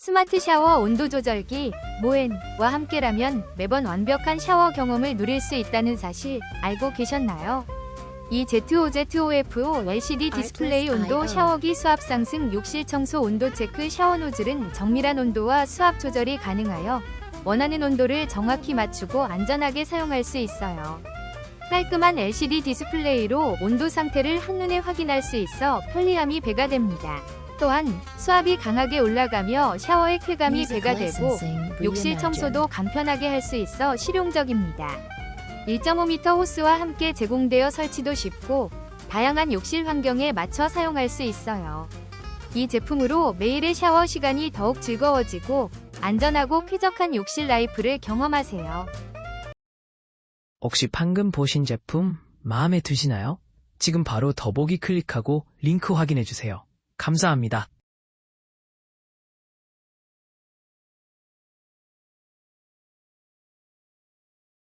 스마트 샤워 온도 조절기 모엔과 함께라면 매번 완벽한 샤워 경험을 누릴 수 있다는 사실 알고 계셨나요? 이 ZOZOFO LCD 디스플레이 온도 샤워기 수압 상승 욕실 청소 온도 체크 샤워 노즐은 정밀한 온도와 수압 조절이 가능하여 원하는 온도를 정확히 맞추고 안전하게 사용할 수 있어요. 깔끔한 LCD 디스플레이로 온도 상태를 한눈에 확인할 수 있어 편리함이 배가 됩니다. 또한 수압이 강하게 올라가며 샤워의 쾌감이 배가 되고 욕실 청소도 간편하게 할 수 있어 실용적입니다. 1.5m 호스와 함께 제공되어 설치도 쉽고 다양한 욕실 환경에 맞춰 사용할 수 있어요. 이 제품으로 매일의 샤워 시간이 더욱 즐거워지고 안전하고 쾌적한 욕실 라이프를 경험하세요. 혹시 방금 보신 제품 마음에 드시나요? 지금 바로 더보기 클릭하고 링크 확인해 주세요. 감사합니다.